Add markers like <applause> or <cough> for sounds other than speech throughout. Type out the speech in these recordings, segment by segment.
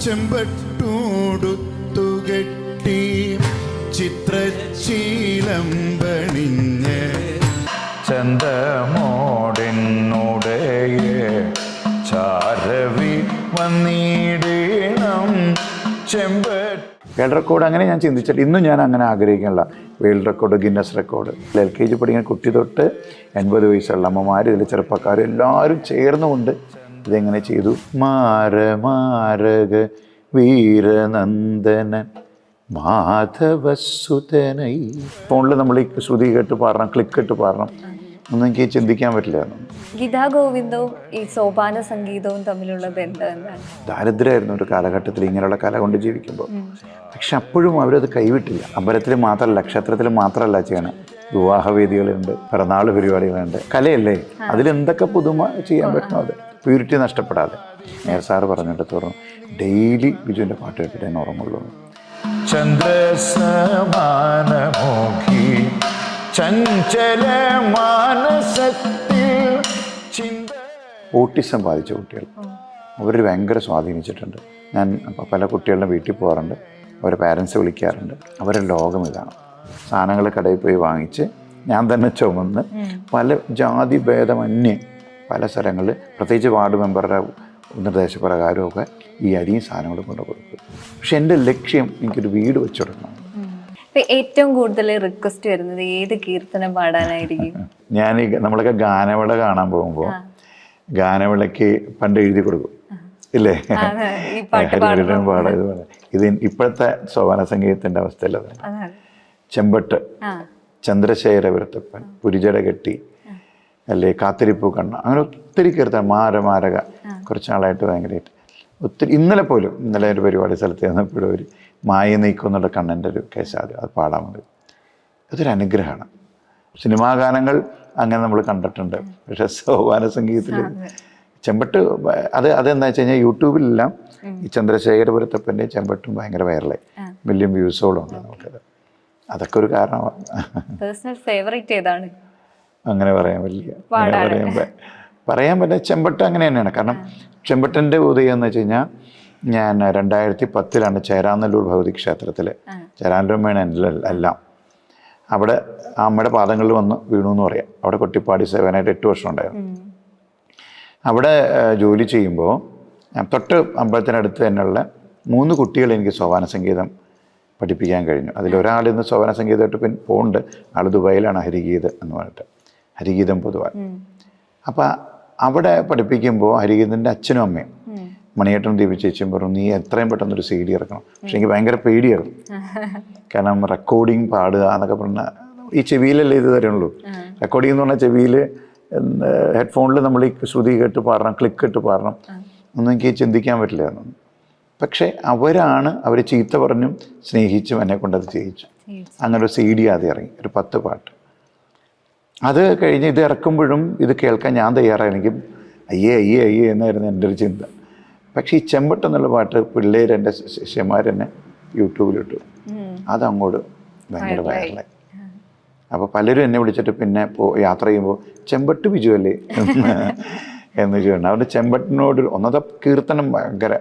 ചെമ്പട്ടൂടുത്തുകെട്ടി ചിത്രശീലം പണിഞ്ഞ് ചന്തമോടിനുടയെ ചാരവി വന്നിടണം ചെമ്പട്ട് world record അങ്ങനെ ഞാൻ ചിന്തിച്ചിട്ട് ഇന്നും ഞാൻ അങ്ങനെ ആഗ്രഹിക്കുന്നില്ല. World record Guinness record L K G പഠിക്കുന്ന കുട്ടി തൊട്ട് എൺപത് വയസ്സുള്ള അമ്മമാർ ഇതിൽ ചെറുപ്പക്കാർ എല്ലാവരും ചേർന്നുകൊണ്ട് ഇതെങ്ങനെ ചെയ്തു? മാര മാരക വീരനന്ദനൻ മാധവസുതനൈ ഫോണിൽ നമ്മൾ ഈ ശ്രുതി കേട്ട് പാടണം ക്ലിക്ക് ഇട്ട് പാടണം. ഒന്നും എനിക്ക് ചിന്തിക്കാൻ പറ്റില്ല. ഗീതാ ഗോവിന്ദവും ഈ സോപാന സംഗീതവും തമ്മിലുള്ള ബന്ധം എന്താണ്? ദാരിദ്ര്യമായിരുന്നു ഒരു കാലഘട്ടത്തിൽ ഇങ്ങനെയുള്ള കല കൊണ്ട് ജീവിക്കുമ്പോൾ. പക്ഷെ അപ്പോഴും അവരത് കൈവിട്ടില്ല. അമ്പലത്തിൽ മാത്രമല്ല ക്ഷേത്രത്തിൽ മാത്രമല്ല ചെയ്യണം. വിവാഹവേദികളുണ്ട് പിറന്നാൾ പരിപാടികളുണ്ട്. കലയല്ലേ? അതിലെന്തൊക്കെ പുതുമ ചെയ്യാൻ പറ്റുമോ അത്? പ്യൂരിറ്റി നഷ്ടപ്പെടാതെ. നേർ സാറ് പറഞ്ഞിടത്തോളം ഡെയിലി ബിജുവിന്റെ പാട്ട് കേട്ടിട്ട് എന്നെ ഓർമ്മയുള്ളൂ ചന്ദ്രസമാനമോഖി ചഞ്ചല മാനസത്തിൽ ഓട്ടിസം ബാധിച്ച കുട്ടികൾ. അവർ ഭയങ്കര സ്വാധീനിച്ചിട്ടുണ്ട്. ഞാൻ പല കുട്ടികളുടെ വീട്ടിൽ പോകാറുണ്ട്. അവരെ പാരൻസ് വിളിക്കാറുണ്ട്. അവരുടെ ലോകം ഇതാണ്. സാധനങ്ങൾ കടയിൽ പോയി വാങ്ങിച്ച് ഞാൻ തന്നെ ചുമന്ന് പല ജാതി ഭേദമന്യേ പല സ്ഥലങ്ങളിൽ പ്രത്യേകിച്ച് വാർഡ് മെമ്പറുടെ നിർദ്ദേശപ്രകാരമൊക്കെ ഈ അരിയും സാധനങ്ങളും കൊണ്ട് കൊടുക്കും. പക്ഷെ എന്റെ ലക്ഷ്യം എനിക്കൊരു വീട് വെച്ചു കൊടുക്കണം. ഏറ്റവും കൂടുതൽ റിക്വസ്റ്റ് വരുന്നത് ഏത് കീർത്തനം പാടാനായിരിക്കും? <laughs> ഞാൻ ഈ നമ്മളൊക്കെ ഗാനവിള കാണാൻ പോകുമ്പോൾ ഗാനവിളയ്ക്ക് പണ്ട് എഴുതി കൊടുക്കും. ഇല്ലേ? പാടാം <laughs> ഇത് ഇപ്പോഴത്തെ സോപാന സംഗീതത്തിന്റെ അതാണ്. ചെമ്പട്ട് ആ. ചന്ദ്രശേഖരവൃത്തപ്പൻ പുരിജട കെട്ടി അല്ലേ കാത്തിരിപ്പു കണ്ണ അങ്ങനെ ഒത്തിരി കീർത്തനം മാരമാരക കുറച്ച് നാളായിട്ട് ഭയങ്കരമായിട്ട് ഒത്തിരി ഇന്നലെ പോലും ഇന്നലെ ഒരു പരിപാടി സ്ഥലത്ത് ചെന്നപ്പോഴും ഒരു മായ നീക്കുന്നുള്ള കണ്ണന്റെ ഒരു കേശാദ് അത് പാടാൻ മതി അതൊരു അനുഗ്രഹമാണ്. സിനിമാ ഗാനങ്ങൾ അങ്ങനെ നമ്മൾ കണ്ടിട്ടുണ്ട്. പക്ഷെ സോപാന സംഗീതത്തിൽ ചെമ്പട്ട് അത് അതെന്താ വെച്ച് കഴിഞ്ഞാൽ യൂട്യൂബിലെല്ലാം ഈ ചന്ദ്രശേഖരപുരത്തപ്പന്റെ ചെമ്പട്ടും ഭയങ്കര വൈറലായി. മില്യൺ വ്യൂസോളം ഉണ്ട് നമുക്കത്. അതൊക്കെ ഒരു കാരണമാണ് പേഴ്സണൽ ഫേവറേറ്റ് ഏതാണ്? അങ്ങനെ പറയാൻ പറ്റില്ല. പറയാൻ പറ്റില്ല ചെമ്പട്ട് അങ്ങനെ തന്നെയാണ്. കാരണം ചെമ്പട്ടന്റെ ഉദയം എന്ന് വെച്ച് കഴിഞ്ഞാൽ ഞാൻ രണ്ടായിരത്തി പത്തിലാണ് ചേരാനല്ലൂർ ഭഗവതി ക്ഷേത്രത്തിൽ ചേരാനല്ലൂർ എല്ലാം. അവിടെ അമ്മയുടെ പാദങ്ങളിൽ വന്ന് വീണു എന്ന് പറയാം. അവിടെ കൊട്ടിപ്പാടി സേവനായിട്ട് എട്ട് വർഷം ഉണ്ടായിരുന്നു. അവിടെ ജോലി ചെയ്യുമ്പോൾ തൊട്ട് അമ്പലത്തിനടുത്ത് തന്നെയുള്ള മൂന്ന് കുട്ടികൾ എനിക്ക് സോപാന സംഗീതം പഠിപ്പിക്കാൻ കഴിഞ്ഞു. അതിലൊരാൾ ഇന്ന് ശോഭന സംഗീതമായിട്ട് പിന്നെ പോകുന്നുണ്ട് ആൾ ദുബായിലാണ് ഹരിഗീത് എന്ന് പറഞ്ഞിട്ട്. ഹരിഗീതം പൊതുവാൻ. അപ്പോൾ അവിടെ പഠിപ്പിക്കുമ്പോൾ ഹരിഗീതന്റെ അച്ഛനും അമ്മയും മണിയേട്ടൻ ദീപി ചേച്ചിയും പറഞ്ഞു നീ എത്രയും പെട്ടെന്നൊരു സി ഡി ഇറക്കണം. പക്ഷെ എനിക്ക് ഭയങ്കര പേടിയായിരുന്നു. <laughs> കാരണം റെക്കോർഡിങ് പാടുക എന്നൊക്കെ പറഞ്ഞ ഈ ചെവിയിലല്ലേ ഇത് തരുള്ളൂ. റെക്കോർഡിംഗ് എന്ന് പറഞ്ഞാൽ ചെവിയിൽ ഹെഡ്ഫോണിൽ നമ്മൾ ഈ ശ്രുതി കേട്ട് പാടണം ക്ലിക്ക് ഇട്ട് പാടണം. ഒന്നും എനിക്ക് ചിന്തിക്കാൻ പറ്റില്ലായിരുന്നു പക്ഷേ അവരാണ് അവർ ചീത്ത പറഞ്ഞും സ്നേഹിച്ചും എന്നെ കൊണ്ടത് ചെയ്യിച്ചു അങ്ങനെ ഒരു സി ഡി ആദ്യം ഇറങ്ങി ഒരു പത്ത് പാട്ട്. അത് കഴിഞ്ഞ് ഇത് ഇറക്കുമ്പോഴും ഇത് കേൾക്കാൻ ഞാൻ തയ്യാറായി അയ്യേ അയ്യേ അയ്യേ എന്നായിരുന്നു എന്റെ ഒരു ചിന്ത. പക്ഷേ ഈ ചെമ്പട്ട് എന്നുള്ള പാട്ട് പിള്ളേർ എന്റെ ശിഷ്യന്മാരെന്നെ യൂട്യൂബിലിട്ടു. അതങ്ങോട്ട് ഭയങ്കര വൈറലായി. അപ്പോൾ പലരും എന്നെ വിളിച്ചിട്ട് പിന്നെ പോ യാത്ര ചെയ്യുമ്പോൾ ചെമ്പട്ട് ബിജു അല്ലേ? എന്ന് ചോദിച്ചിട്ടുണ്ട് അവരുടെ ചെമ്പട്ടിനോട് ഒന്നത്തെ കീർത്തനം ഭയങ്കര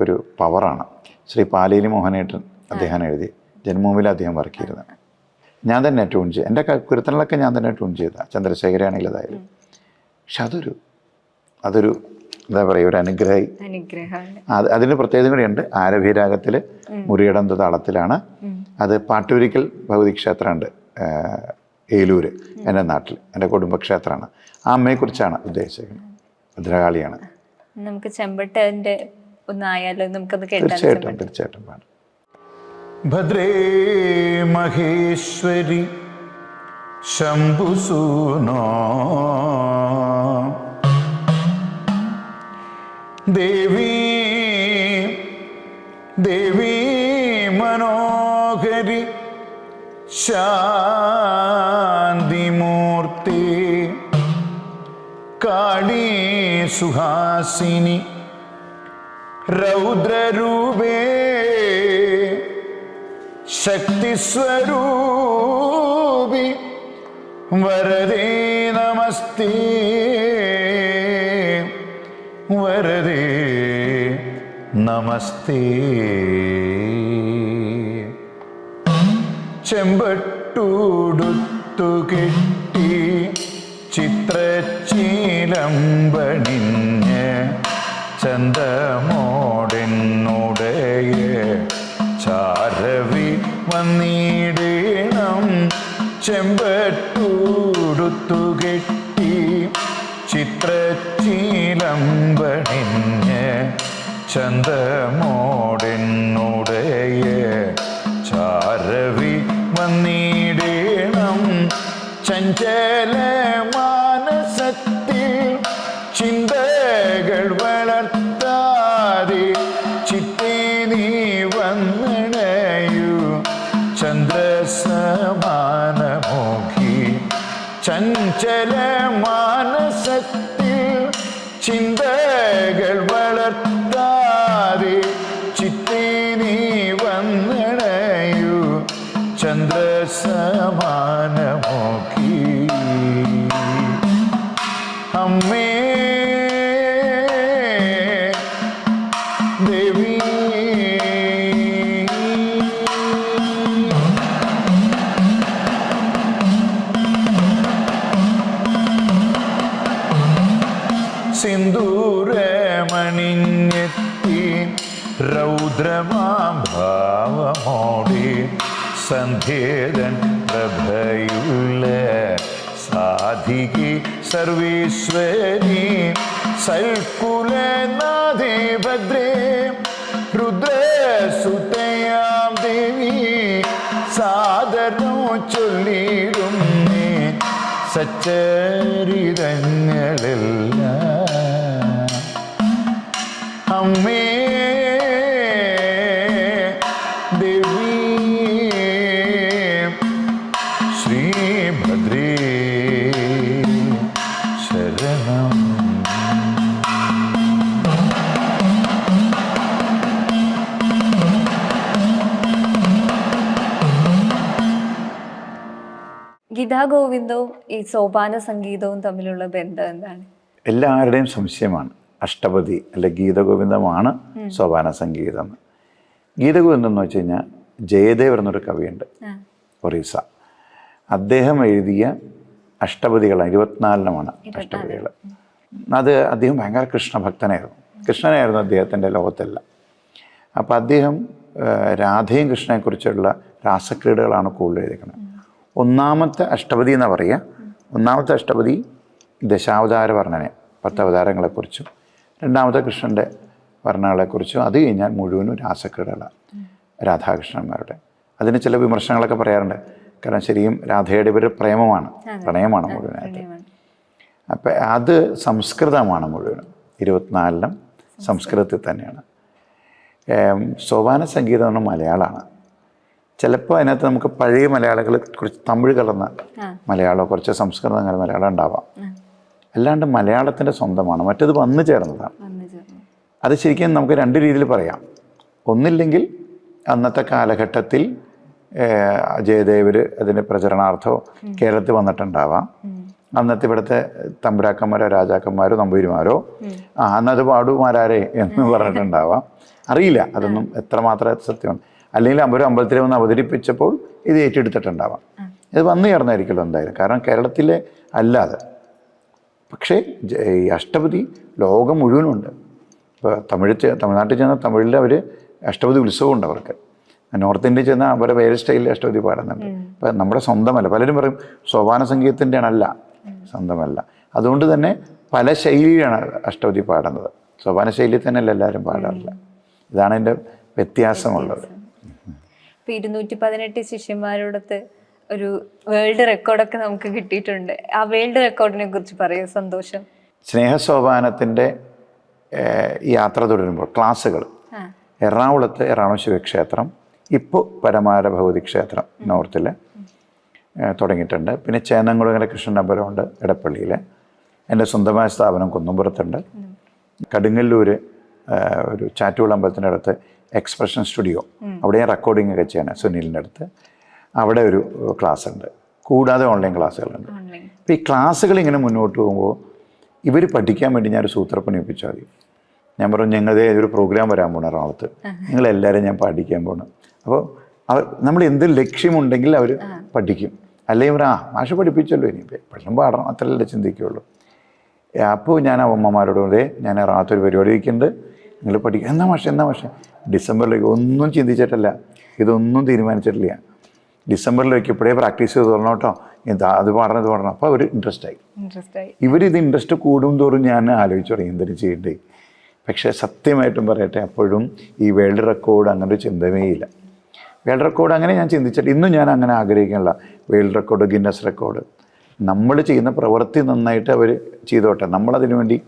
ഒരു പവറാണ്. ശ്രീ പാലേലി മോഹനേട്ടൻ അദ്ദേഹം എഴുതി. ജന്മഭൂമിയിൽ അദ്ദേഹം വർക്ക് ചെയ്തത് ഞാൻ തന്നെ ട്യൂൺ ചെയ്ത് എന്റെ ക- ഞാൻ തന്നെ ട്യൂൺ ചെയ്ത. ചന്ദ്രശേഖരാണെങ്കിൽ അതായാലും പക്ഷെ അതൊരു അതൊരു എന്താ പറയുക ഒരു അനുഗ്രഹി അത് അതിന് പ്രത്യേകത കൂടിയുണ്ട്. ആരഭീരാഗത്തിൽ മുറിയടന്ത താളത്തിലാണ്. അത് പാട്ടൂരിക്കൽ ഭൗതിക ക്ഷേത്രമുണ്ട്. ഏലൂർ ഏലൂര് എന്റെ നാട്ടിൽ. എന്റെ കുടുംബക്ഷേത്രമാണ്. ആ അമ്മയെക്കുറിച്ചാണ് ഉദ്ദേശിക്കുന്നത് ഭദ്രകാളിയാണ്. നമുക്ക് ചെമ്പട്ടന്റെ ഒന്നായാലോ നമുക്കത് കേട്ടാൽ തീർച്ചയായിട്ടും തീർച്ചയായിട്ടും പാടും ഭദ്രേ മഹേശ്വരി ശംഭുസൂനോ. ദേവി ദേവി മനോഹരി ശാന്തിമൂർത്തി കാളീ സുഹാസിനി രൗദ്രരൂപേ ശക്തിസ്വരൂപി വരദേ നമസ്തേ വരദേ നമസ്തേ. ചെമ്പട്ടൂടുത്തു കെട്ടി ചിത്രച്ചീലമ്പണിഞ്ഞ് ചന്തമോടെന്നുടയ ചെമ്പട്ടൂടുത്തു കെട്ടി ചിത്രച്ചീലമ്പണിഞ്ഞ് ചന്തമോടെന്നുടയ ചാരവി വന്നിടേണം ചഞ്ചല ചഞ്ചല മാനസത്തിൽ ചിന്തകൾ സാധികി സർവീശ്വരി സൽക്കുലനാഥേ ഭദ്രേ രുദ്രസുതയാം ദേവി സാദരം ചൊല്ലിടുന്നേ സച്ചരിതങ്ങളെല്ലാം അമ്മേ ഗീതാ ഗോവിന്ദവും ഈ സോപാന സംഗീതവും തമ്മിലുള്ള ബന്ധം എന്താണ്? എല്ലാവരുടെയും സംശയമാണ്. അഷ്ടപതി അല്ലെ ഗീതഗോവിന്ദമാണ് സോപാന സംഗീതം. ഗീതഗോവിന്ദം എന്ന് വെച്ച് കഴിഞ്ഞാൽ ജയദേവർ എന്നൊരു കവിയുണ്ട്. ഒറീസ. അദ്ദേഹം എഴുതിയ അഷ്ടപതികളാണ് ഇരുപത്തിനാലിനുമാണ് അഷ്ടപതികൾ അത് അദ്ദേഹം ഭയങ്കര കൃഷ്ണഭക്തനായിരുന്നു. കൃഷ്ണനായിരുന്നു അദ്ദേഹത്തിന്റെ ലോകത്തെല്ലാം. അപ്പോൾ അദ്ദേഹം രാധയും കൃഷ്ണനെക്കുറിച്ചുള്ള രാസക്രീഡകളാണ് കൂടുതൽ എഴുതിക്കുന്നത് ഒന്നാമത്തെ അഷ്ടപതി എന്ന് പറയുക. ഒന്നാമത്തെ അഷ്ടപതി ദശാവതാര വർണനെ പത്ത് അവതാരങ്ങളെക്കുറിച്ചും രണ്ടാമത്തെ കൃഷ്ണന്റെ വർണങ്ങളെക്കുറിച്ചും അത് കഴിഞ്ഞാൽ മുഴുവനും രാസക്രീഡകളാണ് രാധാകൃഷ്ണന്മാരുടെ. അതിന് ചില വിമർശനങ്ങളൊക്കെ പറയാറുണ്ട്. കാരണം ശരിയും രാധയുടെ ഇവരുടെ പ്രേമമാണ് പ്രണയമാണ് മുഴുവനായിട്ട്. അപ്പം അത് സംസ്കൃതമാണ് മുഴുവനും. ഇരുപത്തിനാലിലും സംസ്കൃതത്തിൽ തന്നെയാണ്. സോപാന സംഗീതം എന്ന് പറഞ്ഞാൽ മലയാളമാണ്. ചിലപ്പോൾ അതിനകത്ത് നമുക്ക് പഴയ മലയാളികൾ കുറച്ച് തമിഴ് കലർന്ന മലയാളം കുറച്ച് സംസ്കൃതം കലർന്ന മലയാളം ഉണ്ടാവാം. അല്ലാണ്ട് മലയാളത്തിന്റെ സ്വന്തമാണ്. മറ്റത് വന്നു ചേർന്നതാണ്. അത് ശരിക്കും നമുക്ക് രണ്ട് രീതിയിൽ പറയാം. ഒന്നില്ലെങ്കിൽ അന്നത്തെ കാലഘട്ടത്തിൽ അജയദേവർ ജയദേവർ അതിന് പ്രചരണാർത്ഥമോ കേരളത്തിൽ വന്നിട്ടുണ്ടാവാം. അന്നത്തെ ഇവിടുത്തെ തമ്പുരാക്കന്മാരോ രാജാക്കന്മാരോ നമ്പൂരിമാരോ ആ അന്നത് പാടുമാരാരെ എന്ന് പറഞ്ഞിട്ടുണ്ടാവാം. അറിയില്ല. അതൊന്നും എത്രമാത്രം സത്യമാണ്. അല്ലെങ്കിൽ അമ്പലം അമ്പലത്തിൽ വന്ന് അവതരിപ്പിച്ചപ്പോൾ ഇത് ഏറ്റെടുത്തിട്ടുണ്ടാവാം. ഇത് വന്നു ചേർന്നായിരിക്കുമല്ലോ എന്തായാലും. കാരണം കേരളത്തിലെ അല്ലാതെ. പക്ഷേ ഈ അഷ്ടപതി ലോകം മുഴുവനുണ്ട് ഇപ്പോൾ തമിഴ് തമിഴ്നാട്ടിൽ ചെന്ന തമിഴിൽ അവർ അഷ്ടപതി ഉത്സവമുണ്ട് അവർക്ക്. നോർത്ത് ഇന്ത്യയിൽ ചെന്നാൽ അവരുടെ വേറെ സ്റ്റൈലിൽ അഷ്ടപതി പാടുന്നുണ്ട്. ഇപ്പം നമ്മുടെ സ്വന്തമല്ല. പലരും പറയും സോപാന സംഗീതത്തിന്റെ ആണല്ല സ്വന്തമല്ല. അതുകൊണ്ട് തന്നെ പല ശൈലിയാണ് അഷ്ടപതി പാടുന്നത്. സോപാന ശൈലിയിൽ തന്നെയല്ല എല്ലാവരും പാടാറില്ല. ഇതാണ് എന്റെ വ്യത്യാസമുള്ളത്. ഇപ്പൊ ഇരുന്നൂറ്റി പതിനെട്ട് ശിഷ്യന്മാരോടത്ത് ഒരു വേൾഡ് റെക്കോർഡൊക്കെ നമുക്ക് കിട്ടിയിട്ടുണ്ട്. ആ വേൾഡ് റെക്കോർഡിനെ കുറിച്ച് പറയൂ സന്തോഷം. സ്നേഹസോപാനത്തിന്റെ യാത്ര തുടരുമ്പോൾ ക്ലാസ്സുകൾ. എറണാകുളത്ത് എറണാകുളം ശിവക്ഷേത്രം ഇപ്പോൾ പരമാര ഭഗവതി ക്ഷേത്രം നോർത്തിൽ തുടങ്ങിയിട്ടുണ്ട്. പിന്നെ ചേന്നംകുളങ്ങര കൃഷ്ണൻ അമ്പലമുണ്ട് ഇടപ്പള്ളിയിൽ എന്റെ സ്വന്തമായ സ്ഥാപനം കുന്നുംപുറത്തുണ്ട്. കടുങ്ങല്ലൂർ ഒരു ചാറ്റുകുളമ്പലത്തിന്റെ അടുത്ത് എക്സ്പ്രഷൻ സ്റ്റുഡിയോ. അവിടെ ഞാൻ റെക്കോർഡിംഗ് ഒക്കെ ചെയ്യണം സുനിലിന്റെ അടുത്ത്. അവിടെ ഒരു ക്ലാസ് ഉണ്ട്. കൂടാതെ ഓൺലൈൻ ക്ലാസ്സുകളുണ്ട് അപ്പോൾ ഈ ക്ലാസ്സുകൾ ഇങ്ങനെ മുന്നോട്ട് പോകുമ്പോൾ ഇവർ പഠിക്കാൻ വേണ്ടി ഞാനൊരു സൂത്രപ്പണി ഒപ്പിച്ചാൽ മതി. ഞാൻ പറഞ്ഞു ഞങ്ങളുടെ ഒരു പ്രോഗ്രാം വരാൻ പോകണം എറണാകുളത്ത്. നിങ്ങളെല്ലാവരും ഞാൻ പഠിക്കാൻ പോകണം അപ്പോൾ അവർ നമ്മൾ എന്ത് ലക്ഷ്യമുണ്ടെങ്കിൽ അവർ പഠിക്കും. അല്ലെങ്കിൽ ഇവർ ആ മാഷ് പഠിപ്പിച്ചല്ലോ ഇനി പഠനം പാടണം അത്രയല്ലേ ചിന്തിക്കുകയുള്ളൂ അപ്പോൾ ഞാൻ അമ്മമാരോട് പറയേ ഞാൻ എറണാകുളത്ത് ഒരു പരിപാടി വയ്ക്കുന്നുണ്ട് നിങ്ങൾ പഠിക്കുക എന്നാ മാഷെ എന്നാ മാഷെ? ഡിസംബറിലേക്ക് ഒന്നും ചിന്തിച്ചിട്ടില്ല. ഇതൊന്നും തീരുമാനിച്ചിട്ടില്ല. ഡിസംബറിലേക്ക് ഇപ്പോഴേ പ്രാക്ടീസ് ചെയ്ത് തുടങ്ങണം കേട്ടോ. അത് പാടണം ഇത് പാടണം. അപ്പോൾ ഒരു ഇൻട്രസ്റ്റ് ആയി. ഇൻട്രസ്റ്റ് ആയി. ഇവരിത് ഇൻട്രസ്റ്റ് കൂടും തോറും ഞാൻ ആലോചിച്ചു തുടങ്ങി എന്തിനു ചെയ്യണ്ടേ? പക്ഷേ സത്യമായിട്ടും പറയട്ടെ അപ്പോഴും ഈ വേൾഡ് റെക്കോർഡ് അങ്ങനെ ഒരു ചിന്തമേ ഇല്ല. വേൾഡ് റെക്കോർഡ് അങ്ങനെ ഞാൻ ചിന്തിച്ചിട്ട് ഇന്നും ഞാൻ അങ്ങനെ ആഗ്രഹിക്കാനുള്ള വേൾഡ് റെക്കോർഡ് ഗിന്നസ് റെക്കോർഡ് നമ്മൾ ചെയ്യുന്ന പ്രവൃത്തി നന്നായിട്ട് അവർ ചെയ്തോട്ടെ. നമ്മളതിനു വേണ്ടി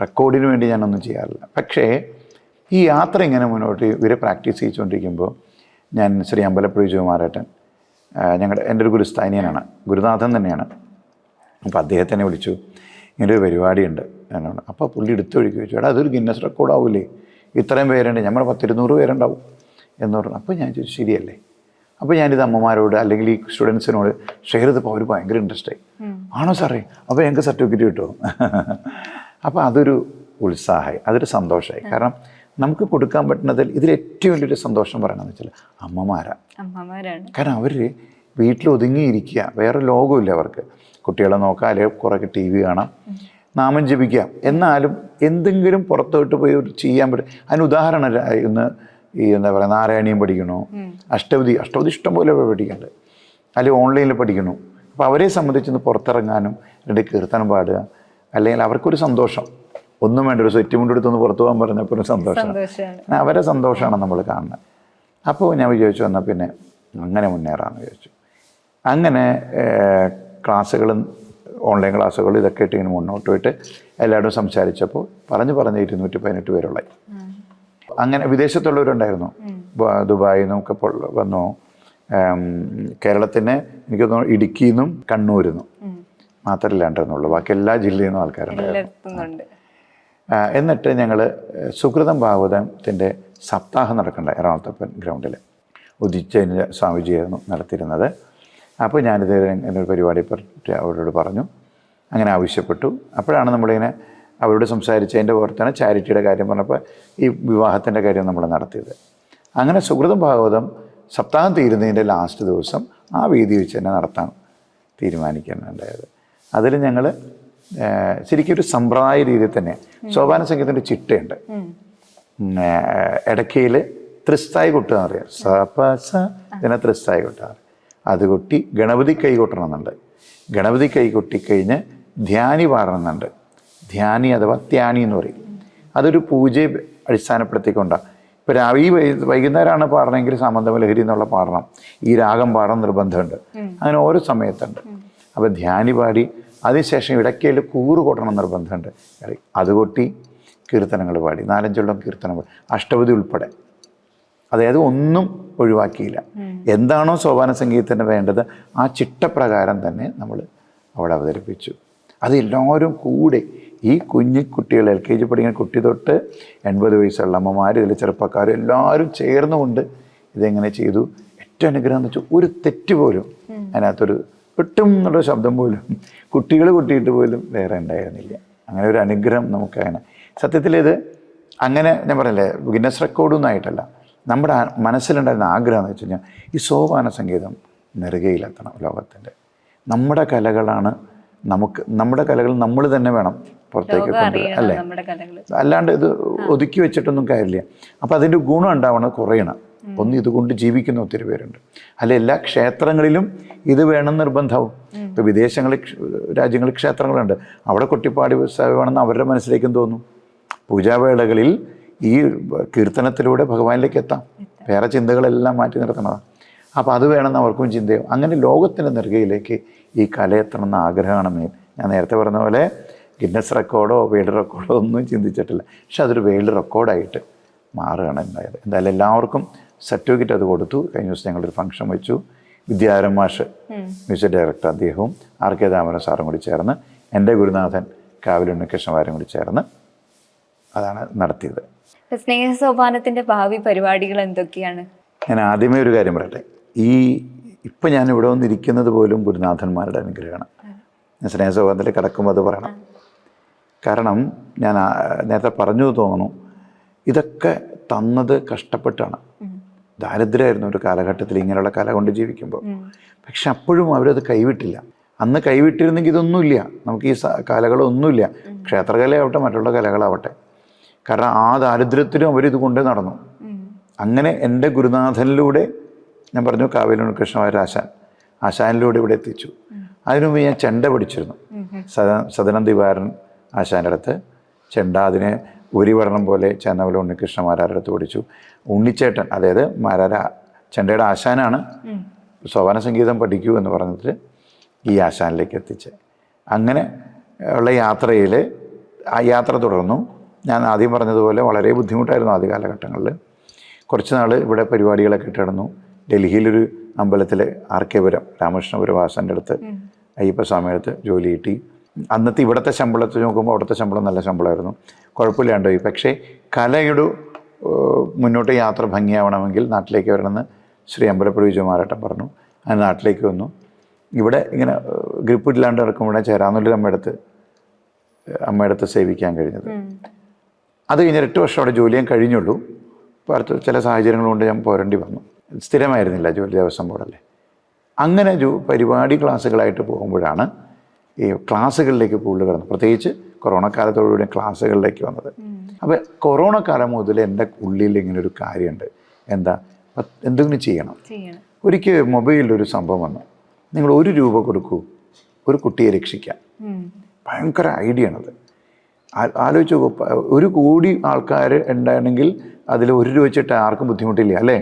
റെക്കോർഡിന് വേണ്ടി ഞാനൊന്നും ചെയ്യാറില്ല. പക്ഷേ ഈ യാത്ര ഇങ്ങനെ മുന്നോട്ട് ഇവരെ പ്രാക്ടീസ് ചെയ്തുകൊണ്ടിരിക്കുമ്പോൾ ഞാൻ ശ്രീ അമ്പലപ്പുഴ ജോമാരേട്ടൻ ഞങ്ങളുടെ എന്റെ ഒരു ഗുരുസ്ഥാനീയനാണ് ഗുരുനാഥൻ തന്നെയാണ്. അപ്പോൾ അദ്ദേഹത്തിനെ വിളിച്ചു ഇങ്ങനെ ഒരു പരിപാടിയുണ്ട് എന്നോട് അപ്പോൾ പുള്ളി എടുത്തൊഴുക്കി വെച്ചു എടാ അതൊരു ഗിന്നസ് റെക്കോർഡ് ആവില്ലേ ഇത്രയും പേരുണ്ട് നമ്മൾ പത്തിരുന്നൂറ് പേരുണ്ടാവും എന്ന് പറഞ്ഞു. അപ്പോൾ ഞാൻ ചോദിച്ചു ശരിയല്ലേ? അപ്പോൾ ഞാനിത് അമ്മമാരോട് അല്ലെങ്കിൽ ഈ സ്റ്റുഡൻസിനോട് ഷെയർ ചെയ്തപ്പോൾ അവർ ഭയങ്കര ഇൻട്രസ്റ്റ് ആയി. ആണോ സാറേ? അപ്പോൾ ഞങ്ങൾക്ക് സർട്ടിഫിക്കറ്റ് കിട്ടുമോ അപ്പോൾ അതൊരു ഉത്സാഹമായി അതൊരു സന്തോഷമായി. കാരണം നമുക്ക് കൊടുക്കാൻ പറ്റുന്നതിൽ ഇതിൽ ഏറ്റവും വലിയൊരു സന്തോഷം പറയണമെന്ന് വെച്ചാൽ അമ്മമാരാണ് അമ്മമാരാണ്. കാരണം അവർ വീട്ടിൽ ഒതുങ്ങിയിരിക്കുക. വേറെ ലോകമില്ല അവർക്ക്. കുട്ടികളെ നോക്കാം അല്ലെങ്കിൽ കുറേ ടി വി കാണാം നാമം ജപിക്കാം. എന്നാലും എന്തെങ്കിലും പുറത്തോട്ട് പോയി ഒരു ചെയ്യാൻ പറ്റും അതിന് ഉദാഹരണം ഇന്ന് ഈ എന്താ പറയുക നാരായണീയം പഠിക്കണോ? അഷ്ടപതി അഷ്ടപതി ഇഷ്ടംപോലെ പഠിക്കുന്നുണ്ട് അല്ലെങ്കിൽ ഓൺലൈനിൽ പഠിക്കണു? അപ്പോൾ അവരെ സംബന്ധിച്ച് ഇന്ന് പുറത്തിറങ്ങാനും രണ്ട് കീർത്തനം പാടുക അല്ലെങ്കിൽ അവർക്കൊരു സന്തോഷം. ഒന്നും വേണ്ട ഒരു സെറ്റ് മുണ്ടെടുത്തൊന്ന് പുറത്തു പോകാൻ പറഞ്ഞപ്പോൾ ഒരു സന്തോഷം. സന്തോഷമാണ്. അവരെ സന്തോഷമാണ് നമ്മൾ കാണുന്നത്. അപ്പോൾ ഞാൻ വിചാരിച്ചു എന്നാൽ പിന്നെ അങ്ങനെ മുന്നേറാമെന്ന് വിചാരിച്ചു. അങ്ങനെ ക്ലാസ്സുകളും ഓൺലൈൻ ക്ലാസ്സുകൾ ഇതൊക്കെ ഇട്ട് ഇങ്ങനെ മുന്നോട്ട് പോയിട്ട് എല്ലാവരും സംസാരിച്ചപ്പോൾ പറഞ്ഞു പറഞ്ഞ് ഇരുന്നൂറ്റി പതിനെട്ട് പേരുള്ളായി അങ്ങനെ വിദേശത്തുള്ളവരുണ്ടായിരുന്നു. ദുബായിൽ നിന്നൊക്കെ വന്നു. കേരളത്തിനെ എനിക്ക് തോന്നുന്നു ഇടുക്കിയിൽ നിന്നും കണ്ണൂരിൽ നിന്നും മാത്രമില്ലാണ്ടിരുന്നുള്ളൂ ബാക്കി എല്ലാ ജില്ലയിൽ നിന്നും ആൾക്കാരുണ്ടായിരുന്നു. എന്നിട്ട് ഞങ്ങൾ സുഹൃതം ഭാഗവതത്തിന്റെ സപ്താഹം നടക്കണ്ട എറണാകുളത്തപ്പൻ ഗ്രൗണ്ടിൽ ഉദിച്ചതിന് സ്വാമിജിയായിരുന്നു നടത്തിയിരുന്നത്. അപ്പോൾ ഞാനിത് എന്നൊരു പരിപാടി പറ്റി അവരോട് പറഞ്ഞു. അങ്ങനെ ആവശ്യപ്പെട്ടു. അപ്പോഴാണ് നമ്മളിങ്ങനെ അവരോട് സംസാരിച്ചതിന്റെ പുറത്താണ് ചാരിറ്റിയുടെ കാര്യം പറഞ്ഞപ്പോൾ ഈ വിവാഹത്തിന്റെ കാര്യം നമ്മൾ നടത്തിയത്. അങ്ങനെ സുഹൃതം ഭാഗവതം സപ്താഹം തീരുന്നതിന്റെ ലാസ്റ്റ് ദിവസം ആ വേദി വെച്ച് തന്നെ നടത്താൻ തീരുമാനിക്കുന്നുണ്ടായത് അതിൽ ഞങ്ങൾ ശരിക്കും ഒരു സമ്പ്രദായ രീതിയിൽ തന്നെ. സോപാന സംഗീതത്തിന്റെ ചിട്ടയുണ്ട്. ഇടയ്ക്കയിൽ ത്രിസ്ഥായി കൊട്ടുക എന്നറിയാം. സ പ സ ഇതിനെ ത്രിസ്ഥായി കൊട്ടാറ് അത് കൊട്ടി ഗണപതി കൈ കൊട്ടണമെന്നുണ്ട്. ഗണപതി കൈ കൊട്ടിക്കഴിഞ്ഞ് ധ്യാനി പാടണമെന്നുണ്ട്. ധ്യാനി അഥവാ ധ്യാനി എന്ന് പറയും. അതൊരു പൂജയെ അടിസ്ഥാനപ്പെടുത്തിക്കൊണ്ടാണ് ഇപ്പോൾ രാവി വൈകുന്നേരമാണ് പാടണമെങ്കിൽ സാമന്തമ ലഹരി എന്നുള്ള പാടണം. ഈ രാഗം പാടണം നിർബന്ധമുണ്ട്. അങ്ങനെ ഓരോ സമയത്തുണ്ട്. അപ്പോൾ ധ്യാനി പാടി അതിനുശേഷം ഇടയ്ക്കയിൽ കൂറ് കൊട്ടണം നിർബന്ധമുണ്ട് അത് കൊട്ടി കീർത്തനങ്ങൾ പാടി. നാലഞ്ചോളം കീർത്തനം പാടി. അഷ്ടപതി ഉൾപ്പെടെ. അതായത് ഒന്നും ഒഴിവാക്കിയില്ല. എന്താണോ സോപാന സംഗീതത്തിന് വേണ്ടത് ആ ചിട്ടപ്രകാരം തന്നെ നമ്മൾ അവിടെ അവതരിപ്പിച്ചു. അതെല്ലാവരും കൂടെ ഈ കുഞ്ഞു കുട്ടികൾ എൽ കെ ജി പഠിക്കുന്ന കുട്ടി തൊട്ട് എൺപത് വയസ്സുള്ള അമ്മമാർ ഇതിൽ ചെറുപ്പക്കാരും എല്ലാവരും ചേർന്നുകൊണ്ട് ഇതെങ്ങനെ ചെയ്തു? ഏറ്റവും അനുഗ്രഹം എന്ന് വെച്ചാൽ ഒരു തെറ്റ് പോലും അതിനകത്തൊരു പെട്ടും എന്നുള്ള ശബ്ദം പോലും കുട്ടികൾ കുട്ടിയിട്ട് പോലും വേറെ ഉണ്ടായിരുന്നില്ല. അങ്ങനെ ഒരു അനുഗ്രഹം നമുക്ക് അങ്ങനെ സത്യത്തിൽ ഇത് അങ്ങനെ ഞാൻ പറയല്ലേ ഗിന്നസ് റെക്കോർഡൊന്നും ആയിട്ടല്ല നമ്മുടെ മനസ്സിലുണ്ടായിരുന്ന ആഗ്രഹം എന്ന് വെച്ച് കഴിഞ്ഞാൽ ഈ സോപാന സംഗീതം നെറുകയിലെത്തണം ലോകത്തിന്റെ. നമ്മുടെ കലകളാണ് നമുക്ക് നമ്മുടെ കലകൾ നമ്മൾ തന്നെ വേണം പുറത്തേക്ക് കൊണ്ടുവരാൻ അല്ലേ? അല്ലാണ്ട് ഇത് ഒതുക്കി വെച്ചിട്ടൊന്നും കാര്യമില്ല. അപ്പോൾ അതിന്റെ ഗുണം ഉണ്ടാവണം കുറയണം. ഒന്ന് ഇതുകൊണ്ട് ജീവിക്കുന്ന ഒത്തിരി പേരുണ്ട്. അല്ല എല്ലാ ക്ഷേത്രങ്ങളിലും ഇത് വേണം നിർബന്ധവും. ഇപ്പോൾ വിദേശങ്ങളിൽ രാജ്യങ്ങളിൽ ക്ഷേത്രങ്ങളുണ്ട്. അവിടെ കൊട്ടിപ്പാടി വേണമെന്ന് അവരുടെ മനസ്സിലേക്കും തോന്നും. പൂജാവേളകളിൽ ഈ കീർത്തനത്തിലൂടെ ഭഗവാനിലേക്ക് എത്താം. വേറെ ചിന്തകളെല്ലാം മാറ്റി നിർത്തണതാണ് അപ്പോൾ അത് വേണമെന്ന് അവർക്കും ചിന്തയും? അങ്ങനെ ലോകത്തിന്റെ നെറുകയിലേക്ക് ഈ കല എത്തണം എന്ന ആഗ്രഹമാണ് മെയിൻ ഞാൻ നേരത്തെ പറഞ്ഞ പോലെ ഗിന്നസ് റെക്കോർഡോ വേൾഡ് റെക്കോർഡോ ഒന്നും ചിന്തിച്ചിട്ടില്ല. പക്ഷെ അതൊരു വേൾഡ് റെക്കോർഡായിട്ട് മാറുകയാണ് ഉണ്ടായത്. എന്തായാലും എല്ലാവർക്കും സർട്ടിഫിക്കറ്റ് അത് കൊടുത്തു. കഴിഞ്ഞ ദിവസം ഞങ്ങളൊരു ഫംഗ്ഷൻ വെച്ചു. വിദ്യാരം മാഷ് മ്യൂസിക് ഡയറക്ടർ അദ്ദേഹവും ആർ കെ ദാമന സാറും കൂടി ചേർന്ന് എന്റെ ഗുരുനാഥൻ കാവിലുണ്ണികൃഷ്ണവാരും കൂടി ചേർന്ന് അതാണ് നടത്തിയത്. സ്നേഹസോപാനത്തിന്റെ ഭാവി പരിപാടികൾ എന്തൊക്കെയാണ്? ഞാൻ ആദ്യമേ ഒരു കാര്യം പറയട്ടെ. ഈ ഇപ്പം ഞാൻ ഇവിടെ വന്നിരിക്കുന്നത് പോലും ഗുരുനാഥന്മാരുടെ അനുഗ്രഹമാണ്. ഞാൻ സ്നേഹസോപാനത്തിൽ കിടക്കുമ്പോൾ അത് പറയണം. കാരണം ഞാൻ നേരത്തെ പറഞ്ഞു തോന്നുന്നു ഇതൊക്കെ തന്നത് കഷ്ടപ്പെട്ടാണ്. ദാരിദ്ര്യമായിരുന്നു ഒരു കാലഘട്ടത്തിൽ ഇങ്ങനെയുള്ള കല കൊണ്ട് ജീവിക്കുമ്പോൾ. പക്ഷെ അപ്പോഴും അവരത് കൈവിട്ടില്ല. അന്ന് കൈവിട്ടിരുന്നെങ്കിൽ ഇതൊന്നുമില്ല നമുക്ക് ഈ കലകളൊന്നുമില്ല ക്ഷേത്രകലയാവട്ടെ മറ്റുള്ള കലകളാവട്ടെ. കാരണം ആ ദാരിദ്ര്യത്തിലും അവരിത് കൊണ്ട് നടന്നു. അങ്ങനെ എന്റെ ഗുരുനാഥനിലൂടെ ഞാൻ പറഞ്ഞു കാവേലൂർ കൃഷ്ണവാര്യർ ആശാൻ ആശാനിലൂടെ ഇവിടെ എത്തിച്ചു. അതിനു മുമ്പ് ഞാൻ ചെണ്ട പഠിച്ചിരുന്നു. സദ സദനം ദിവാരൻ ആശാന്റെ അടുത്ത്. ചെണ്ട അതിനെ ഒരു വർണം പോലെ ചെന്നവല ഉണ്ണികൃഷ്ണ മാരാരുടെ അടുത്ത് പഠിച്ചു. ഉണ്ണിച്ചേട്ടൻ അതായത് മാരാര ചെണ്ടയുടെ ആശാനാണ് സോപാന സംഗീതം പഠിക്കൂ എന്ന് പറഞ്ഞിട്ട് ഈ ആശാനിലേക്ക് എത്തിച്ച്. അങ്ങനെ ഉള്ള യാത്രയിൽ ആ യാത്ര തുടർന്നു. ഞാൻ ആദ്യം പറഞ്ഞതുപോലെ വളരെ ബുദ്ധിമുട്ടായിരുന്നു ആദ്യ കാലഘട്ടങ്ങളിൽ. കുറച്ച് നാൾ ഇവിടെ പരിപാടികളൊക്കെ ഇട്ടിടുന്നു ഡൽഹിയിലൊരു അമ്പലത്തിൽ ആർ കെ പുരം രാമകൃഷ്ണപുരം വാസന്റെ അടുത്ത് അയ്യപ്പസ്വാമിയുടെ അടുത്ത് ജോലി കിട്ടി. അന്നത്തെ ഇവിടുത്തെ ശമ്പളത്തിൽ നോക്കുമ്പോൾ അവിടുത്തെ ശമ്പളം നല്ല ശമ്പളമായിരുന്നു. കുഴപ്പമില്ലാണ്ട് പോയി. പക്ഷേ കലയുടെ മുന്നോട്ട് യാത്ര ഭംഗിയാവണമെങ്കിൽ നാട്ടിലേക്ക് വരണമെന്ന് ശ്രീ അമ്പലപ്പുഴ വിജയമാരാട്ടം പറഞ്ഞു. അങ്ങനെ നാട്ടിലേക്ക് വന്നു. ഇവിടെ ഇങ്ങനെ ഗ്രിപ്പ് ഇല്ലാണ്ട് നടക്കുമ്പോഴേ ചേരാന്നുള്ളിൽ അമ്മയടുത്ത് അമ്മയടുത്ത് സേവിക്കാൻ കഴിഞ്ഞത്. അത് കഴിഞ്ഞ എട്ട് വർഷം അവിടെ ജോലി ഞാൻ കഴിഞ്ഞുള്ളൂ അടുത്ത ചില സാഹചര്യങ്ങൾ കൊണ്ട് ഞാൻ പോരേണ്ടി വന്നു. സ്ഥിരമായിരുന്നില്ല ജോലി ദേവസ്വം ബോർഡല്ലേ അങ്ങനെ ജോ പരിപാടി ക്ലാസ്സുകളായിട്ട് പോകുമ്പോഴാണ് ഈ ക്ലാസ്സുകളിലേക്ക് കൂടുതൽ കടന്നത് പ്രത്യേകിച്ച് കൊറോണ കാലത്തോടുകൂടി ക്ലാസ്സുകളിലേക്ക് വന്നത്. അപ്പോൾ കൊറോണ കാലം മുതൽ എന്റെ ഉള്ളിൽ ഇങ്ങനെ ഒരു കാര്യമുണ്ട്. എന്താ? എന്തെങ്കിലും ചെയ്യണം. ഒരിക്കൽ മൊബൈലിൽ ഒരു സംഭവം വന്നു. നിങ്ങൾ ഒരു രൂപ കൊടുക്കൂ. ഒരു കുട്ടിയെ രക്ഷിക്കാം ഭയങ്കര ഐഡിയ ആണത് ആലോചിച്ച് ഒരു കോടി ആൾക്കാർ ഉണ്ടാണെങ്കിൽ അതിൽ ഒരു രൂപ വെച്ചിട്ട് ആർക്കും ബുദ്ധിമുട്ടില്ല അല്ലേ?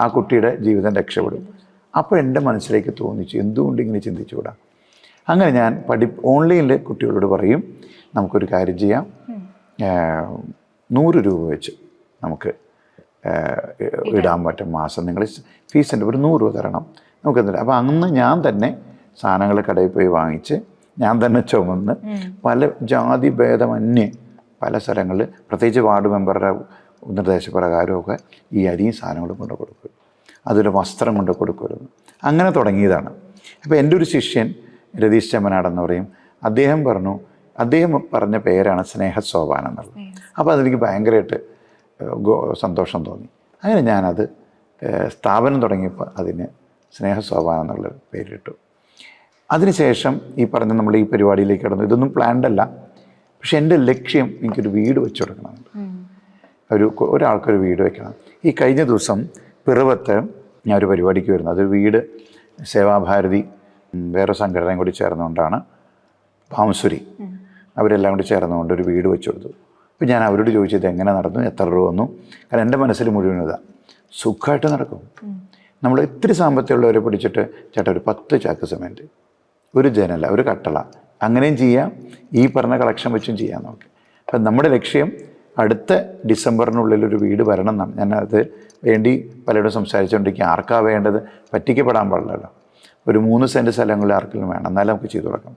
ആ കുട്ടിയുടെ ജീവിതം രക്ഷപ്പെടും. അപ്പോൾ എന്റെ മനസ്സിലേക്ക് തോന്നിച്ചു. എന്തുകൊണ്ട് ഇങ്ങനെ ചിന്തിച്ചുകൂടാ? അങ്ങനെ ഞാൻ പഠി ഓൺലൈനിൽ കുട്ടികളോട് പറയും നമുക്കൊരു കാര്യം ചെയ്യാം. നൂറ് രൂപ വെച്ച് നമുക്ക് ഇടാൻ പറ്റും മാസം. നിങ്ങൾ ഫീസിന്റെ ഒരു നൂറ് രൂപ തരണം. നമുക്ക് എന്തില്ല അപ്പോൾ അന്ന് ഞാൻ തന്നെ സാധനങ്ങൾ കടയിൽ പോയി വാങ്ങിച്ച് ഞാൻ തന്നെ ചുമന്ന് പല ജാതി ഭേദമന്യേ പല സ്ഥലങ്ങളിൽ പ്രത്യേകിച്ച് വാർഡ് മെമ്പറുടെ നിർദ്ദേശപ്രകാരമൊക്കെ ഈ അരിയും സാധനങ്ങളും കൊണ്ട് കൊടുക്കും. അതൊരു വസ്ത്രം കൊണ്ട് കൊടുക്കുമായിരുന്നു അങ്ങനെ തുടങ്ങിയതാണ്. അപ്പോൾ എന്റെ ഒരു ശിഷ്യൻ രതീഷ് ചെമ്മനാട് എന്ന് പറയും. അദ്ദേഹം പറഞ്ഞു അദ്ദേഹം പറഞ്ഞ പേരാണ് സ്നേഹസോപാനം എന്നുള്ളത്. അപ്പോൾ അതെനിക്ക് ഭയങ്കരമായിട്ട് സന്തോഷം തോന്നി. അങ്ങനെ ഞാനത് സ്ഥാപനം തുടങ്ങിയപ്പോൾ അതിന് സ്നേഹസോപാനം എന്നുള്ള പേരിട്ടു. അതിനുശേഷം ഈ പറഞ്ഞ നമ്മൾ ഈ പരിപാടിയിലേക്ക് കടന്നു. ഇതൊന്നും പ്ലാൻഡ് അല്ല. പക്ഷെ എന്റെ ലക്ഷ്യം എനിക്കൊരു വീട് വെച്ചു കൊടുക്കണമെന്നുണ്ട് ഒരു ഒരാൾക്കൊരു വീട് വെക്കണം. ഈ കഴിഞ്ഞ ദിവസം പിറവത്ത് ഞാൻ ഒരു പരിപാടിക്ക് വരുന്നു. അതൊരു വീട് സേവാഭാരതി വേറെ സംഘടനയും കൂടി ചേർന്നുകൊണ്ടാണ് പാംസുരി അവരെല്ലാം കൂടി ചേർന്നുകൊണ്ട് ഒരു വീട് വെച്ചു കൊടുത്തു. അപ്പോൾ ഞാൻ അവരോട് ചോദിച്ചത് എങ്ങനെ നടന്നു? എത്ര രൂപ വന്നു? കാരണം എന്റെ മനസ്സിൽ മുഴുവൻ ഇതാ സുഖമായിട്ട് നടക്കും. നമ്മൾ ഇത്തിരി സാമ്പത്തികമുള്ളവരെ പിടിച്ചിട്ട് ചേട്ടാ ഒരു പത്ത് ചാക്ക് സിമെന്റ് ഒരു ജനല ഒരു കട്ടള അങ്ങനെയും ചെയ്യാം. ഈ പറഞ്ഞ കളക്ഷൻ വെച്ചും ചെയ്യാം നമുക്ക്. അപ്പം നമ്മുടെ ലക്ഷ്യം അടുത്ത ഡിസംബറിനുള്ളിൽ ഒരു വീട് വരണം എന്നാണ്. ഞാനത് വേണ്ടി പലരോടും സംസാരിച്ചുകൊണ്ടിരിക്കുക ആർക്കാ വേണ്ടത്? പറ്റിക്കപ്പെടാൻ പാടില്ലല്ലോ. ഒരു മൂന്ന് സെന്റ് സ്ഥലങ്ങളിൽ ആർക്കെങ്കിലും വേണം എന്നാലും നമുക്ക് ചെയ്തു തുടങ്ങാം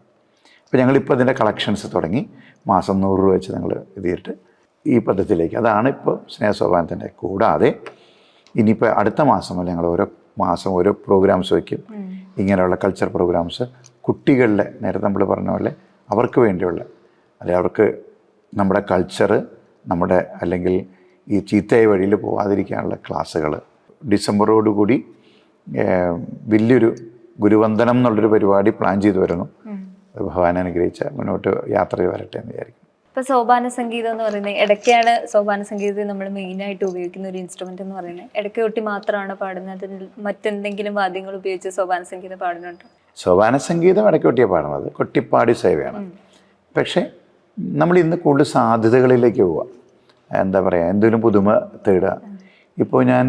അപ്പോൾ ഞങ്ങളിപ്പോൾ അതിന്റെ കളക്ഷൻസ് തുടങ്ങി. മാസം നൂറ് രൂപ വെച്ച് ഞങ്ങൾ ഇത് ചെയ്തിട്ട് ഈ പദ്ധതിയിലേക്ക്. അതാണ് ഇപ്പോൾ സ്നേഹസോപാനത്തിന്റെ കൂടാതെ ഇനിയിപ്പോൾ അടുത്ത മാസം മുതൽ ഞങ്ങൾ ഓരോ മാസം ഓരോ പ്രോഗ്രാംസ് വയ്ക്കും ഇങ്ങനെയുള്ള കൾച്ചർ പ്രോഗ്രാംസ് കുട്ടികളുടെ നേരത്തെ നമ്മൾ പറഞ്ഞ പോലെ അവർക്ക് വേണ്ടിയുള്ള അല്ലെ അവർക്ക് നമ്മുടെ കൾച്ചറ് നമ്മുടെ അല്ലെങ്കിൽ ഈ ചീത്തയായ വഴിയിൽ പോവാതിരിക്കാനുള്ള ക്ലാസ്സുകൾ ഡിസംബറോടുകൂടി വലിയൊരു ഗുരുവന്ദനം എന്നുള്ളൊരു പരിപാടി പ്ലാൻ ചെയ്തു വരുന്നു. അത് ഭഗവാൻ അനുഗ്രഹിച്ച മുന്നോട്ട് യാത്ര വരട്ടെ എന്ന് വിചാരിക്കും ഇപ്പൊ സോപാന സംഗീതം എന്ന് പറയുന്നത് ഇടയ്ക്കാണ് സോപാന സംഗീതത്തിൽ നമ്മൾ മെയിൻ ആയിട്ട് ഉപയോഗിക്കുന്ന ഒരു ഇൻസ്ട്രുമെന്റ് എന്ന് പറയുന്നത്. ഇടയ്ക്ക് തൊട്ടി മാത്രമാണ് പാടുന്നത്. മറ്റെന്തെങ്കിലും വാദ്യങ്ങൾ ഉപയോഗിച്ച് സോപാന സംഗീതം പാടുന്നുണ്ടോ? സോപാന സംഗീതം ഇടയ്ക്കൊട്ടിയാണ് പാടുന്നത്. കൊട്ടിപ്പാടി സേവയാണ്. പക്ഷേ നമ്മൾ ഇന്ന് കൂടുതൽ സാധ്യതകളിലേക്ക് പോവുക. എന്താ പറയുക എന്തെങ്കിലും പുതുമ തേടുക. ഇപ്പോൾ ഞാൻ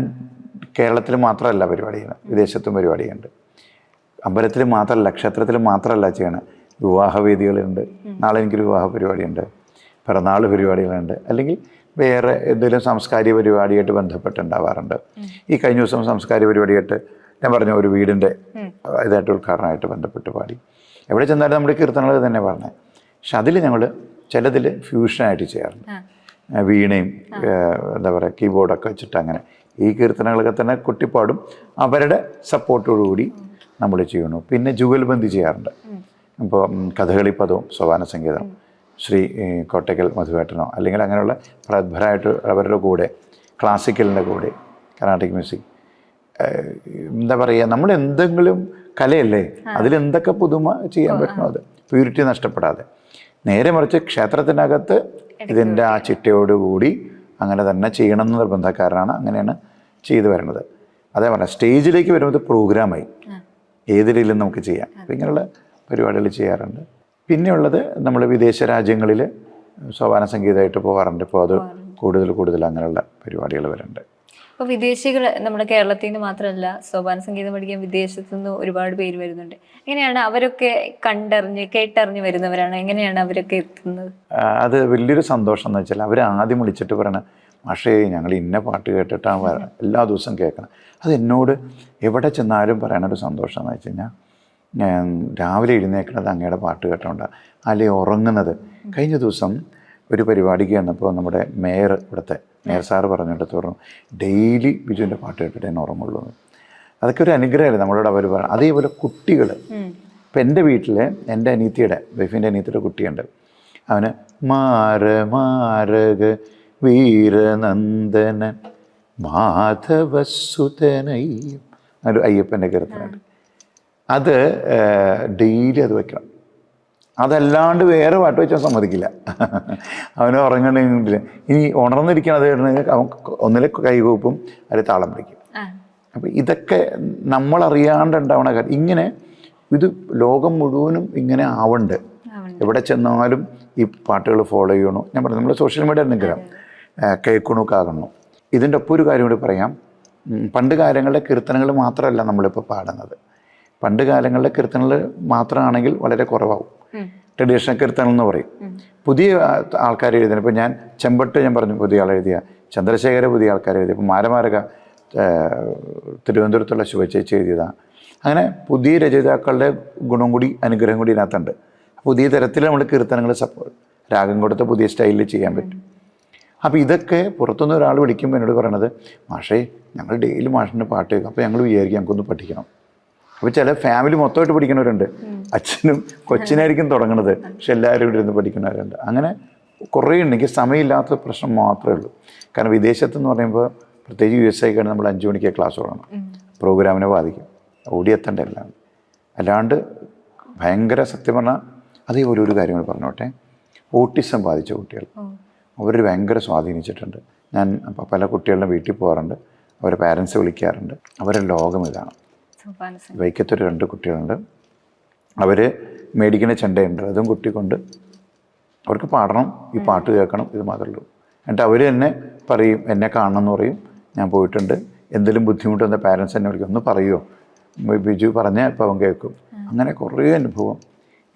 കേരളത്തിൽ മാത്രമല്ല പരിപാടി ചെയ്യുന്നത്. വിദേശത്തും പരിപാടിയുണ്ട് അമ്പലത്തിൽ മാത്രമല്ല ക്ഷേത്രത്തിൽ മാത്രമല്ല ചെയ്യണം. വിവാഹവേദികളുണ്ട്. നാളെ എനിക്കൊരു വിവാഹ പരിപാടിയുണ്ട് പിറന്നാൾ പരിപാടികളുണ്ട്. അല്ലെങ്കിൽ വേറെ എന്തെങ്കിലും സാംസ്കാരിക പരിപാടിയായിട്ട് ബന്ധപ്പെട്ടുണ്ടാവാറുണ്ട്. ഈ കഴിഞ്ഞ ദിവസം സാംസ്കാരിക പരിപാടിയായിട്ട് ഞാൻ പറഞ്ഞ ഒരു വീടിന്റെ ഇതായിട്ട് ഉദ്ഘാടനമായിട്ട് ബന്ധപ്പെട്ട് പാടി. എവിടെ ചെന്നാലും നമ്മുടെ കീർത്തനങ്ങൾ തന്നെ പറഞ്ഞത് പക്ഷെ അതിൽ ഞങ്ങൾ ചിലതിൽ ഫ്യൂഷനായിട്ട് ചെയ്യാറുണ്ട്. വീണയും എന്താ പറയുക കീബോർഡൊക്കെ വെച്ചിട്ട് അങ്ങനെ ഈ കീർത്തനങ്ങളൊക്കെ തന്നെ കുട്ടിപ്പാടും അവരുടെ സപ്പോർട്ടോടുകൂടി നമ്മൾ ചെയ്യുന്നു. പിന്നെ ജുഗൽബന്ദി ചെയ്യാറുണ്ട്. ഇപ്പോൾ കഥകളി പദവും സോപാന സംഗീതം ശ്രീ കോട്ടയ്ക്കൽ മധുവേട്ടനോ അല്ലെങ്കിൽ അങ്ങനെയുള്ള പ്രഗത്ഭരായിട്ട് അവരുടെ കൂടെ ക്ലാസിക്കലിന്റെ കൂടെ കർണാട്ടിക് മ്യൂസിക് എന്താ പറയുക നമ്മൾ എന്തെങ്കിലും കലയല്ലേ അതിലെന്തൊക്കെ പുതുമ ചെയ്യാൻ പറ്റണോ അത് പ്യൂരിറ്റി നഷ്ടപ്പെടാതെ. നേരെ മറിച്ച് ക്ഷേത്രത്തിനകത്ത് ഇതിന്റെ ആ ചിട്ടയോടുകൂടി അങ്ങനെ തന്നെ ചെയ്യണം എന്ന് നിർബന്ധക്കാരനാണ് അങ്ങനെയാണ് ചെയ്തു വരുന്നത്. അതേപോലെ സ്റ്റേജിലേക്ക് വരുമ്പോൾ പ്രോഗ്രാമായി. ഏത് രീതിയിലും നമുക്ക് ചെയ്യാം. ഇങ്ങനെയുള്ള പരിപാടികൾ ചെയ്യാറുണ്ട്. പിന്നെയുള്ളത് നമ്മൾ വിദേശ രാജ്യങ്ങളിൽ സോപാന സംഗീതമായിട്ട് പോകാറുണ്ട് ഇപ്പോൾ അത് കൂടുതൽ കൂടുതൽ അങ്ങനെയുള്ള പരിപാടികൾ വരുന്നുണ്ട്. അപ്പോൾ വിദേശികൾ നമ്മുടെ കേരളത്തിൽ നിന്ന് മാത്രമല്ല സോപാന സംഗീതം പഠിക്കാൻ വിദേശത്തു നിന്ന് ഒരുപാട് പേര് വരുന്നുണ്ട്. എങ്ങനെയാണ് അവരൊക്കെ കണ്ടറിഞ്ഞ് കേട്ടറിഞ്ഞ് വരുന്നവരാണ്? എങ്ങനെയാണ് അവരൊക്കെ എത്തുന്നത്? അത് വലിയൊരു സന്തോഷം എന്ന് വെച്ചാൽ അവർ ആദ്യം വിളിച്ചിട്ട് പറയണ മാഷേ ഞങ്ങൾ ഇന്ന പാട്ട് കേട്ടിട്ടാണ് വര എല്ലാ ദിവസവും കേൾക്കണം. അത് എന്നോട് എവിടെ ചെന്നാലും പറയണ ഒരു സന്തോഷം എന്ന് വെച്ച് കഴിഞ്ഞാൽ രാവിലെ എഴുന്നേക്കുന്നത് അങ്ങയുടെ പാട്ട് കേട്ടോണ്ടാണ് അല്ലെ ഉറങ്ങുന്നത്. കഴിഞ്ഞ ദിവസം ഒരു പരിപാടിക്ക് വന്നപ്പോൾ നമ്മുടെ മേയർ ഇവിടുത്തെ മേയർ സാറ് പറഞ്ഞിടത്ത് പറഞ്ഞു ഡെയിലി ബിജുവിന്റെ പാട്ട് കേട്ടിട്ട് എന്നെ ഉറങ്ങുള്ളൂ. എന്ന്." അതൊക്കെ ഒരു അനുഗ്രഹമല്ലേ നമ്മളോട് അവർ പറഞ്ഞു അതേപോലെ കുട്ടികൾ ഇപ്പം എന്റെ വീട്ടിൽ എന്റെ അനീത്തിയുടെ വൈഫിന്റെ അനീത്തിയുടെ കുട്ടിയുണ്ട്. അവന് മാര മാരക വീരനന്ദനൻ മാധവസുതനയ്യം ഒരു അയ്യപ്പന്റെ കീർത്തനുണ്ട് അത് ഡെയിലി അത് വയ്ക്കണം അതല്ലാണ്ട് വേറെ പാട്ട് വെച്ചാൽ സമ്മതിക്കില്ല. അവന് ഉറങ്ങണമെങ്കിൽ ഇനി ഉണർന്നിരിക്കണം അത് അവൻ ഒന്നിലെ കൈകൂപ്പും അതിൽ താളം പിടിക്കും. അപ്പോൾ അപ്പം ഇതൊക്കെ നമ്മൾ ഉണ്ടാവണ കാര്യം. ഇങ്ങനെ ഇത് ലോകം മുഴുവനും ഇങ്ങനെ ആവണ്ട്. എവിടെ ചെന്നാലും ഈ പാട്ടുകൾ ഫോളോ ചെയ്യണോ? ഞാൻ പറഞ്ഞു നമ്മൾ സോഷ്യൽ മീഡിയ എന്തെങ്കിലും കേൾക്കണു കാകണു ഇതിന്റെ ഒപ്പം ഒരു കാര്യം കൂടി പറയാം. പണ്ട് കാലങ്ങളിലെ കീർത്തനങ്ങൾ മാത്രമല്ല നമ്മളിപ്പോൾ പാടുന്നത്. പണ്ട് കാലങ്ങളിലെ കീർത്തനങ്ങൾ മാത്രമാണെങ്കിൽ വളരെ കുറവാകും. ട്രഡീഷണൽ കീർത്തനം എന്ന് പറയും. പുതിയ ആൾക്കാർ എഴുതുന്നത് ഇപ്പോൾ ഞാൻ ചെമ്പട്ട് ഞാൻ പറഞ്ഞു പുതിയ ആൾ എഴുതിയ ചന്ദ്രശേഖര പുതിയ ആൾക്കാർ എഴുതിയ ഇപ്പോൾ മാരമാരക തിരുവനന്തപുരത്തുള്ള ശുഭചേച്ചി എഴുതിയതാണ് അങ്ങനെ പുതിയ രചയിതാക്കളുടെ ഗുണം കൂടി അനുഗ്രഹം കൂടി ഇതിനകത്തുണ്ട്. പുതിയ തരത്തിൽ നമ്മൾ കീർത്തനങ്ങൾ സപ്പോർട്ട് രാഗം കൊടുത്ത് പുതിയ സ്റ്റൈലിൽ ചെയ്യാൻ പറ്റും. അപ്പോൾ ഇതൊക്കെ പുറത്തുനിന്ന് ഒരാൾ വിളിക്കുമ്പോൾ എന്നോട് പറയണത് മാഷേ ഞങ്ങൾ ഡെയിലി മാഷിന്റെ പാട്ട് കേൾക്കും. അപ്പോൾ ഞങ്ങൾ വിചാരിക്കും ഞങ്ങൾക്കൊന്ന് പഠിക്കണം. അപ്പോൾ ചില ഫാമിലി മൊത്തമായിട്ട് പഠിക്കുന്നവരുണ്ട് അച്ഛനും കൊച്ചിനായിരിക്കും തുടങ്ങണത്. പക്ഷെ എല്ലാവരും ഇവിടെ ഇരുന്ന് പഠിക്കുന്നവരുണ്ട്. അങ്ങനെ കുറേ ഉണ്ടെങ്കിൽ എനിക്ക് സമയമില്ലാത്ത പ്രശ്നം മാത്രമേ ഉള്ളൂ. കാരണം വിദേശത്തെന്ന് പറയുമ്പോൾ പ്രത്യേകിച്ച് യു എസ് ഐക്കാണ് നമ്മൾ അഞ്ച് മണിക്ക് ക്ലാസ് തുടങ്ങണം. പ്രോഗ്രാമിനെ ബാധിക്കും. ഓടിയെത്തേണ്ട എല്ലാം. അല്ലാണ്ട് ഭയങ്കര സത്യം പറഞ്ഞാൽ അതേപോലെ ഒരു കാര്യങ്ങൾ പറഞ്ഞോട്ടെ. ഓട്ടിസം ബാധിച്ച കുട്ടികൾ. അവർ ഭയങ്കര സ്വാധീനിച്ചിട്ടുണ്ട്. ഞാൻ പല കുട്ടികളുടെ വീട്ടിൽ പോകാറുണ്ട്. അവരെ പാരൻസ് വിളിക്കാറുണ്ട്. അവരുടെ ലോകം ഇതാണ്. വൈക്കത്തൊരു രണ്ട് കുട്ടികളുണ്ട്. അവർ മേടിക്കുന്ന ചെണ്ടയുണ്ട്. അതും കുട്ടിക്കൊണ്ട് അവർക്ക് പാടണം. ഈ പാട്ട് കേൾക്കണം. ഇത് മാത്രമേ ഉള്ളൂ. എന്നിട്ട് അവർ തന്നെ പറയും എന്നെ കാണണം എന്ന് പറയും. ഞാൻ പോയിട്ടുണ്ട്. എന്തെങ്കിലും ബുദ്ധിമുട്ട് വന്ന പാരൻസ് എന്നെ വിളിക്കും. ഒന്ന് പറയുമോ ബിജു പറഞ്ഞാൽ ഇപ്പം അവൻ കേൾക്കും. അങ്ങനെ കുറേ അനുഭവം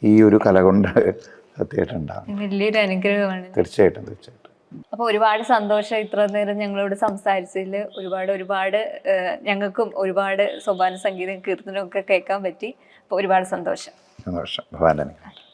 ഈ ഒരു കല കൊണ്ട് സത്യമായിട്ടുണ്ടാകും. വലിയൊരു അനുഗ്രഹമാണ്. തീർച്ചയായിട്ടും തീർച്ചയായിട്ടും. അപ്പോൾ ഒരുപാട് സന്തോഷം ഇത്ര നേരം ഞങ്ങളോട് സംസാരിച്ചതിൽ ഒരുപാട് ഒരുപാട് ഞങ്ങൾക്കും ഒരുപാട് സോപാന സംഗീതം കീർത്തനൊക്കെ കേൾക്കാൻ പറ്റി. അപ്പോൾ ഒരുപാട് സന്തോഷം. സന്തോഷം. അനുഗ്രഹം